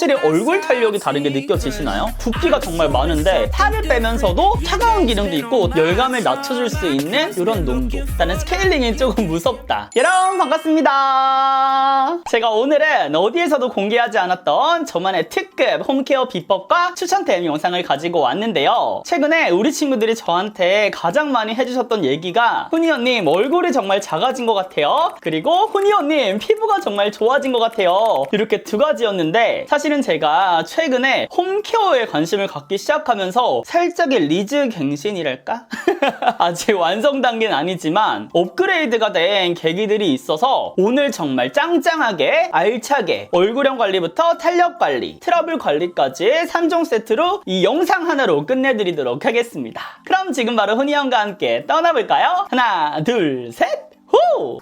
확실히 얼굴 탄력이 다른 게 느껴지시나요? 붓기가 정말 많은데 살을 빼면서도 차가운 기능도 있고 열감을 낮춰줄 수 있는 이런 농도 일단은 스케일링이 조금 무섭다. 여러분 반갑습니다. 제가 오늘은 어디에서도 공개하지 않았던 저만의 특급 홈케어 비법과 추천템 영상을 가지고 왔는데요. 최근에 우리 친구들이 저한테 가장 많이 해주셨던 얘기가 훈이언님 얼굴이 정말 작아진 것 같아요. 그리고 훈이언님 피부가 정말 좋아진 것 같아요. 이렇게 두 가지였는데 사실 은 제가 최근에 홈케어에 관심을 갖기 시작하면서 살짝의 리즈 갱신이랄까? 아직 완성 단계는 아니지만 업그레이드가 된 계기들이 있어서 오늘 정말 짱짱하게 알차게 얼굴형 관리부터 탄력 관리, 트러블 관리까지 3종 세트로 이 영상 하나로 끝내드리도록 하겠습니다. 그럼 지금 바로 훈이 형과 함께 떠나볼까요? 하나, 둘, 셋, 후!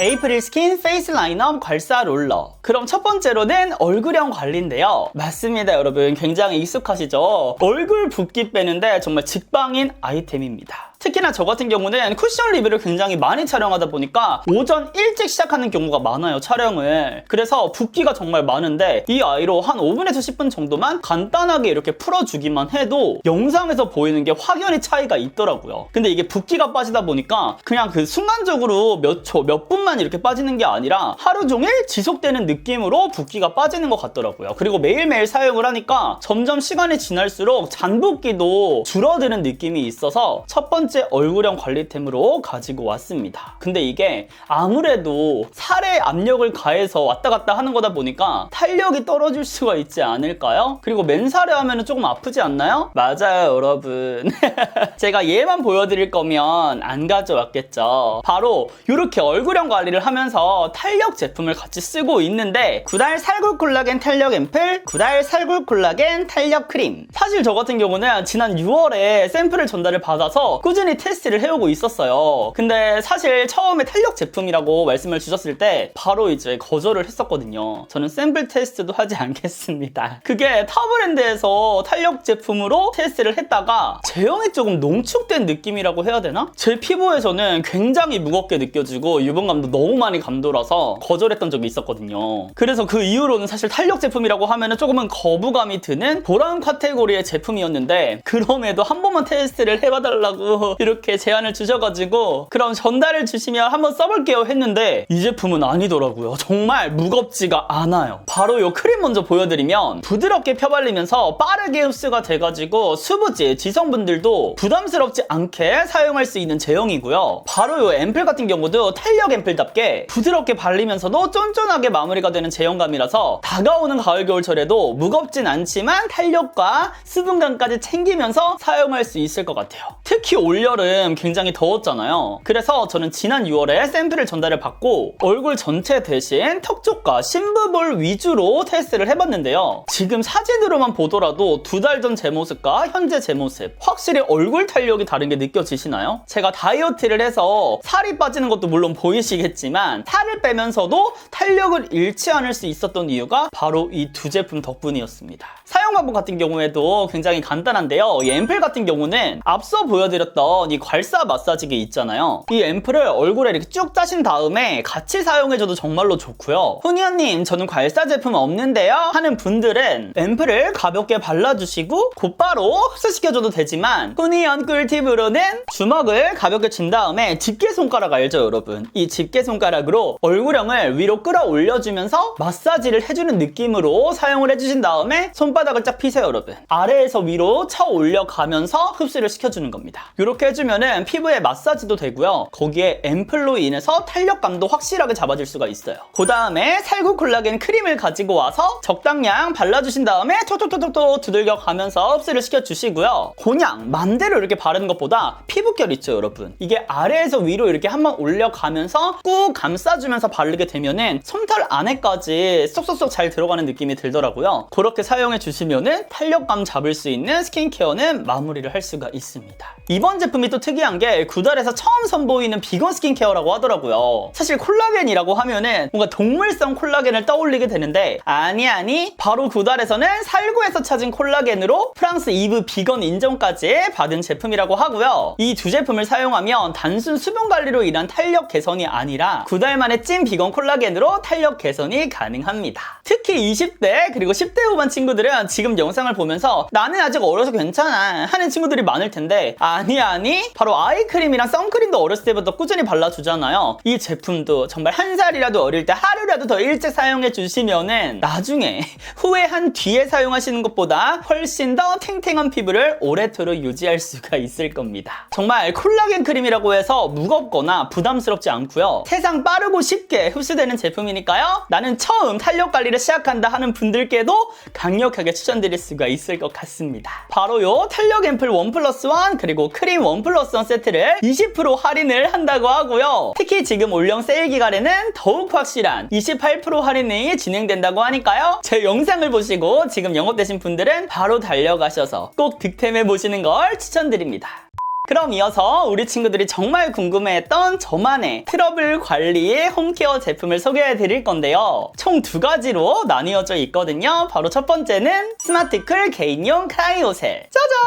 에이프릴 스킨 페이스 라인업 괄사 롤러. 그럼 첫 번째로는 얼굴형 관리인데요. 맞습니다, 여러분. 굉장히 익숙하시죠? 얼굴 붓기 빼는데 정말 직방인 아이템입니다. 특히나 저 같은 경우는 쿠션 리뷰를 굉장히 많이 촬영하다 보니까 오전 일찍 시작하는 경우가 많아요, 촬영을. 그래서 붓기가 정말 많은데 이 아이로 한 5분에서 10분 정도만 간단하게 이렇게 풀어주기만 해도 영상에서 보이는 게 확연히 차이가 있더라고요. 근데 이게 붓기가 빠지다 보니까 그냥 그 순간적으로 몇 초, 몇 분만 이렇게 빠지는 게 아니라 하루 종일 지속되는 느낌으로 붓기가 빠지는 것 같더라고요. 그리고 매일매일 사용을 하니까 점점 시간이 지날수록 잔붓기도 줄어드는 느낌이 있어서 첫 번째 번째 얼굴형 관리템으로 가지고 왔습니다. 근데 이게 아무래도 살에 압력을 가해서 왔다 갔다 하는 거다 보니까 탄력이 떨어질 수가 있지 않을까요? 그리고 맨살에 하면 조금 아프지 않나요? 맞아요, 여러분. 제가 얘만 보여드릴 거면 안 가져왔겠죠. 바로 이렇게 얼굴형 관리를 하면서 탄력 제품을 같이 쓰고 있는데 구달 살굴 콜라겐 탄력 앰플, 구달 살굴 콜라겐 탄력 크림. 사실 저 같은 경우는 지난 6월에 샘플을 전달을 받아서 꾸준히 꾸준히 테스트를 해오고 있었어요. 근데 사실 처음에 탄력 제품이라고 말씀을 주셨을 때 바로 이제 거절을 했었거든요. 저는 샘플 테스트도 하지 않겠습니다. 그게 타 브랜드에서 탄력 제품으로 테스트를 했다가 제형이 조금 농축된 느낌이라고 해야 되나? 제 피부에서는 굉장히 무겁게 느껴지고 유분감도 너무 많이 감돌아서 거절했던 적이 있었거든요. 그래서 그 이후로는 사실 탄력 제품이라고 하면 조금은 거부감이 드는 보라운 카테고리의 제품이었는데 그럼에도 한 번만 테스트를 해봐달라고 이렇게 제안을 주셔가지고 그럼 전달을 주시면 한번 써볼게요 했는데 이 제품은 아니더라고요. 정말 무겁지가 않아요. 바로 이 크림 먼저 보여드리면 부드럽게 펴발리면서 빠르게 흡수가 돼가지고 수부지, 지성분들도 부담스럽지 않게 사용할 수 있는 제형이고요. 바로 이 앰플 같은 경우도 탄력 앰플답게 부드럽게 발리면서도 쫀쫀하게 마무리가 되는 제형감이라서 다가오는 가을 겨울철에도 무겁진 않지만 탄력과 수분감까지 챙기면서 사용할 수 있을 것 같아요. 특히 올 올여름 굉장히 더웠잖아요. 그래서 저는 지난 6월에 샘플을 전달을 받고 얼굴 전체 대신 턱 쪽과 심부볼 위주로 테스트를 해봤는데요. 지금 사진으로만 보더라도 두 달 전 제 모습과 현재 제 모습 확실히 얼굴 탄력이 다른 게 느껴지시나요? 제가 다이어트를 해서 살이 빠지는 것도 물론 보이시겠지만 살을 빼면서도 탄력을 잃지 않을 수 있었던 이유가 바로 이 두 제품 덕분이었습니다. 사용 방법 같은 경우에도 굉장히 간단한데요. 이 앰플 같은 경우는 앞서 보여드렸던 있던 이 괄사 마사지기 있잖아요. 이 앰플을 얼굴에 이렇게 쭉 짜신 다음에 같이 사용해줘도 정말로 좋고요. 훈이언님 저는 괄사 제품 없는데요? 하는 분들은 앰플을 가볍게 발라주시고 곧바로 흡수시켜줘도 되지만 훈이언 꿀팁으로는 주먹을 가볍게 쥔 다음에 집게 손가락 알죠 여러분? 이 집게 손가락으로 얼굴형을 위로 끌어올려주면서 마사지를 해주는 느낌으로 사용을 해주신 다음에 손바닥을 쫙 피세요 여러분. 아래에서 위로 쳐 올려가면서 흡수를 시켜주는 겁니다. 이렇게 해주면은 피부에 마사지도 되고요. 거기에 앰플로 인해서 탄력감도 확실하게 잡아줄 수가 있어요. 그 다음에 살구 콜라겐 크림을 가지고 와서 적당량 발라주신 다음에 톡톡톡톡톡 두들겨 가면서 흡수를 시켜주시고요. 그냥 맘대로 이렇게 바르는 것보다 피부결 있죠, 여러분. 이게 아래에서 위로 이렇게 한번 올려가면서 꾹 감싸주면서 바르게 되면은 솜털 안에까지 쏙쏙쏙 잘 들어가는 느낌이 들더라고요. 그렇게 사용해 주시면은 탄력감 잡을 수 있는 스킨케어는 마무리를 할 수가 있습니다. 이번 제 품이 또 특이한 게 구달에서 처음 선보이는 비건 스킨케어라고 하더라고요. 사실 콜라겐이라고 하면은 뭔가 동물성 콜라겐을 떠올리게 되는데 아니 아니 바로 구달에서는 살구에서 찾은 콜라겐으로 프랑스 이브 비건 인정까지 받은 제품이라고 하고요. 이 두 제품을 사용하면 단순 수분 관리로 인한 탄력 개선이 아니라 구달만의 찐 비건 콜라겐으로 탄력 개선 개선이 가능합니다. 특히 20대 그리고 10대 후반 친구들은 지금 영상을 보면서 나는 아직 어려서 괜찮아 하는 친구들이 많을 텐데 아니 아니 바로 아이크림이랑 선크림도 어렸을 때부터 꾸준히 발라주잖아요. 이 제품도 정말 한 살이라도 어릴 때 하루라도 더 일찍 사용해 주시면은 나중에 후회한 뒤에 사용하시는 것보다 훨씬 더 탱탱한 피부를 오래도록 유지할 수가 있을 겁니다. 정말 콜라겐 크림이라고 해서 무겁거나 부담스럽지 않고요. 세상 빠르고 쉽게 흡수되는 제품이니까요. 나는 처음 탄력 관리를 시작한다 하는 분들께도 강력하게 추천드릴 수가 있을 것 같습니다. 바로 요 탄력 앰플 원 플러스 원 그리고 크림 원 플러스 원 세트를 20% 할인을 한다고 하고요. 특히 지금 올영 세일 기간에는 더욱 확실한 28% 할인이 진행된다고 하니까요. 제 영상을 보시고 지금 영업되신 분들은 바로 달려가셔서 꼭 득템해 보시는 걸 추천드립니다. 그럼 이어서 우리 친구들이 정말 궁금해했던 저만의 트러블 관리의 홈케어 제품을 소개해 드릴 건데요. 총 두 가지로 나뉘어져 있거든요. 바로 첫 번째는 스마트클 개인용 크라이오셀. 짜잔!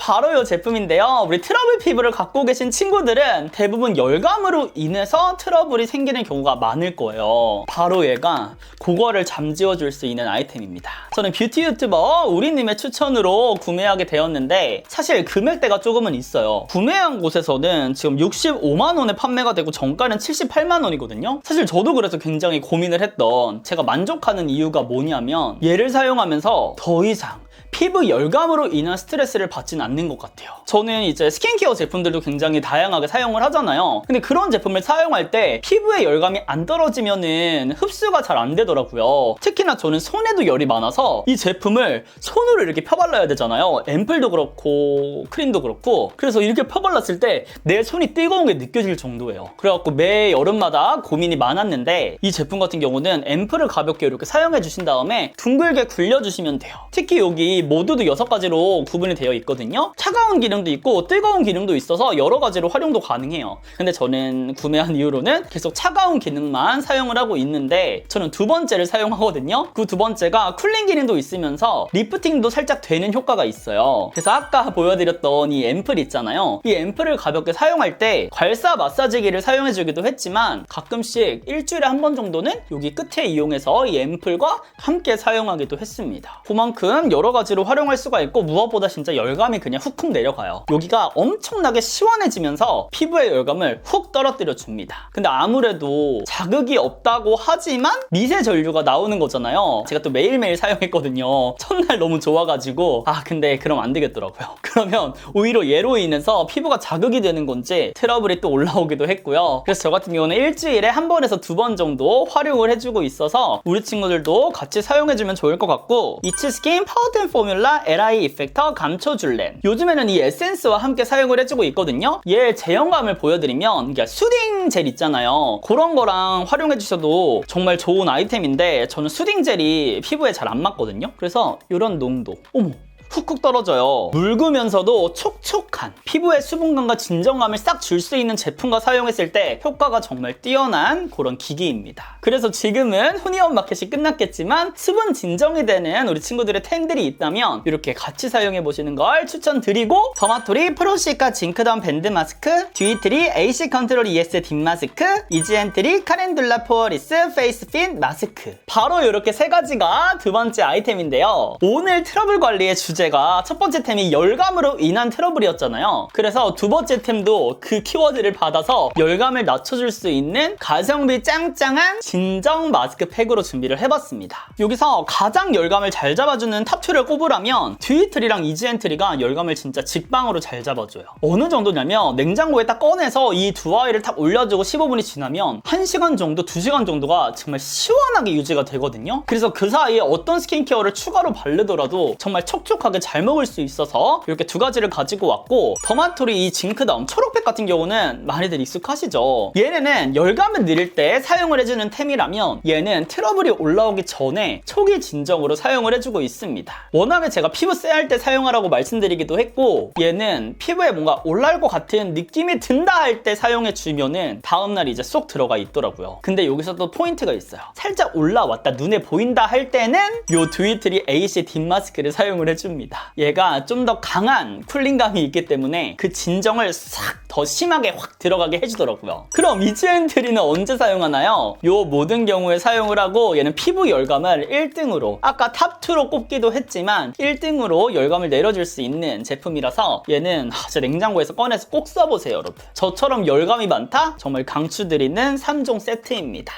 바로 이 제품인데요. 우리 트러블 피부를 갖고 계신 친구들은 대부분 열감으로 인해서 트러블이 생기는 경우가 많을 거예요. 바로 얘가 그거를 잠재워 줄 수 있는 아이템입니다. 저는 뷰티 유튜버 우리님의 추천으로 구매하게 되었는데 사실 금액대가 조금은 있어요. 구매한 곳에서는 지금 65만 원에 판매가 되고 정가는 78만 원이거든요. 사실 저도 그래서 굉장히 고민을 했던 제가 만족하는 이유가 뭐냐면 얘를 사용하면서 더 이상 피부 열감으로 인한 스트레스를 받진 않는 것 같아요. 저는 이제 스킨케어 제품들도 굉장히 다양하게 사용을 하잖아요. 근데 그런 제품을 사용할 때 피부에 열감이 안 떨어지면은 흡수가 잘 안 되더라고요. 특히나 저는 손에도 열이 많아서 이 제품을 손으로 이렇게 펴발라야 되잖아요. 앰플도 그렇고 크림도 그렇고 그래서 이렇게 펴발랐을 때 내 손이 뜨거운 게 느껴질 정도예요. 그래갖고 매 여름마다 고민이 많았는데 이 제품 같은 경우는 앰플을 가볍게 이렇게 사용해 주신 다음에 둥글게 굴려주시면 돼요. 특히 여기 모두도 여섯 가지로 구분이 되어 있거든요. 차가운 기능도 있고 뜨거운 기능도 있어서 여러 가지로 활용도 가능해요. 근데 저는 구매한 이후로는 계속 차가운 기능만 사용을 하고 있는데 저는 두 번째를 사용하거든요. 그 두 번째가 쿨링 기능도 있으면서 리프팅도 살짝 되는 효과가 있어요. 그래서 아까 보여드렸던 이 앰플 있잖아요. 이 앰플을 가볍게 사용할 때 괄사 마사지기를 사용해주기도 했지만 가끔씩 일주일에 한 번 정도는 여기 끝에 이용해서 이 앰플과 함께 사용하기도 했습니다. 그만큼 여러 가지 로 활용할 수가 있고 무엇보다 진짜 열감이 그냥 훅훅 내려가요. 여기가 엄청나게 시원해지면서 피부의 열감을 훅 떨어뜨려 줍니다. 근데 아무래도 자극이 없다고 하지만 미세 전류가 나오는 거잖아요. 제가 또 매일매일 사용했거든요. 첫날 너무 좋아가지고 아 근데 그럼 안 되겠더라고요. 그러면 오히려 얘로 인해서 피부가 자극이 되는 건지 트러블이 또 올라오기도 했고요. 그래서 저 같은 경우는 일주일에 한 번에서 두 번 정도 활용을 해주고 있어서 우리 친구들도 같이 사용해주면 좋을 것 같고 이츠스킨 파우튼 포 뮬라 LI 이펙터 감초줄렌 요즘에는 이 에센스와 함께 사용을 해주고 있거든요. 얘 제형감을 보여드리면 이게 수딩 젤 있잖아요. 그런 거랑 활용해 주셔도 정말 좋은 아이템인데 저는 수딩 젤이 피부에 잘 안 맞거든요. 그래서 이런 농도 어머 훅훅 떨어져요. 묽으면서도 촉촉한 피부의 수분감과 진정감을 싹 줄 수 있는 제품과 사용했을 때 효과가 정말 뛰어난 그런 기기입니다. 그래서 지금은 훈이온 마켓이 끝났겠지만 수분 진정이 되는 우리 친구들의 템들이 있다면 이렇게 같이 사용해 보시는 걸 추천드리고 더마토리 프로시카 징크덤 밴드 마스크, 듀이트리 AC 컨트롤 ES 딥 마스크, 이지엔트리 카렌둘라 포어리스 페이스 핀 마스크 바로 이렇게 세 가지가 두 번째 아이템인데요. 오늘 트러블 관리의 주제 주제가 첫 번째 템이 열감으로 인한 트러블이었잖아요. 그래서 두 번째 템도 그 키워드를 받아서 열감을 낮춰줄 수 있는 가성비 짱짱한 진정 마스크 팩으로 준비를 해봤습니다. 여기서 가장 열감을 잘 잡아주는 탑2를 꼽으라면 듀이트리랑 이지엔트리가 열감을 진짜 직방으로 잘 잡아줘요. 어느 정도냐면 냉장고에 딱 꺼내서 이 두 아이를 딱 올려주고 15분이 지나면 1시간 정도, 2시간 정도가 정말 시원하게 유지가 되거든요. 그래서 그 사이에 어떤 스킨케어를 추가로 바르더라도 정말 촉촉하게 잘 먹을 수 있어서 이렇게 두 가지를 가지고 왔고 더마토리 이 징크다운 초록색 같은 경우는 많이들 익숙하시죠? 얘네는 열감을 느릴 때 사용을 해주는 템이라면 얘는 트러블이 올라오기 전에 초기 진정으로 사용을 해주고 있습니다. 워낙에 제가 피부 쎄할 때 사용하라고 말씀드리기도 했고 얘는 피부에 뭔가 올라올 것 같은 느낌이 든다 할 때 사용해 주면은 다음날 이제 쏙 들어가 있더라고요. 근데 여기서 또 포인트가 있어요. 살짝 올라왔다 눈에 보인다 할 때는 요 드위트리 AC 딥 마스크를 사용을 해줍니다 쿨입니다. 얘가 좀 더 강한 쿨링감이 있기 때문에 그 진정을 싹 더 심하게 확 들어가게 해주더라고요. 그럼 이즈엔트리는 언제 사용하나요? 요 모든 경우에 사용을 하고 얘는 피부 열감을 1등으로 아까 탑2로 꼽기도 했지만 1등으로 열감을 내려줄 수 있는 제품이라서 얘는 하, 진짜 냉장고에서 꺼내서 꼭 써보세요 여러분. 저처럼 열감이 많다? 정말 강추드리는 3종 세트입니다.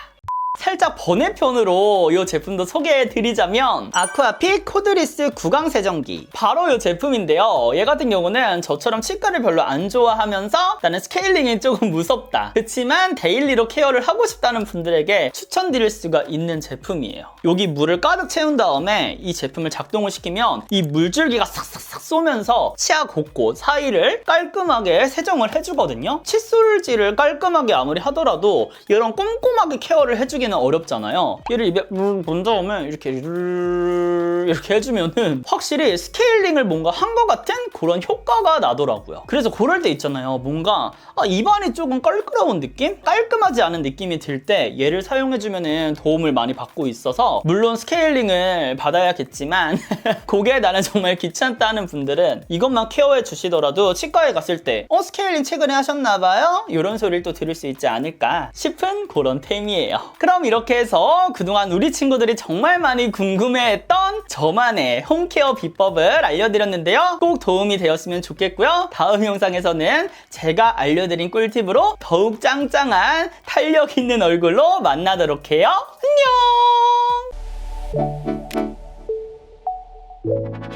살짝 번외편으로 이 제품도 소개해 드리자면 아쿠아픽 코드리스 구강 세정기. 바로 이 제품인데요. 얘 같은 경우는 저처럼 치과를 별로 안 좋아하면서 나는 스케일링이 조금 무섭다. 그렇지만 데일리로 케어를 하고 싶다는 분들에게 추천드릴 수가 있는 제품이에요. 여기 물을 가득 채운 다음에 이 제품을 작동을 시키면 이 물줄기가 싹싹싹 쏘면서 치아 곳곳 사이를 깔끔하게 세정을 해주거든요. 칫솔질을 깔끔하게 아무리 하더라도 이런 꼼꼼하게 케어를 해주기 는 어렵잖아요 얘를 입에 본 다음에 이렇게 이렇게 해주면은 확실히 스케일링을 뭔가 한 것 같은 그런 효과가 나더라고요 그래서 그럴 때 있잖아요 뭔가 아, 입안이 조금 껄끄러운 느낌? 깔끔하지 않은 느낌이 들 때 얘를 사용해주면은 도움을 많이 받고 있어서 물론 스케일링을 받아야겠지만 그게 나는 정말 귀찮다 하는 분들은 이것만 케어해 주시더라도 치과에 갔을 때 어 스케일링 최근에 하셨나봐요? 이런 소리를 또 들을 수 있지 않을까 싶은 그런 템이에요 그럼 이렇게 해서 그동안 우리 친구들이 정말 많이 궁금해했던 저만의 홈케어 비법을 알려드렸는데요. 꼭 도움이 되었으면 좋겠고요. 다음 영상에서는 제가 알려드린 꿀팁으로 더욱 짱짱한 탄력 있는 얼굴로 만나도록 해요. 안녕!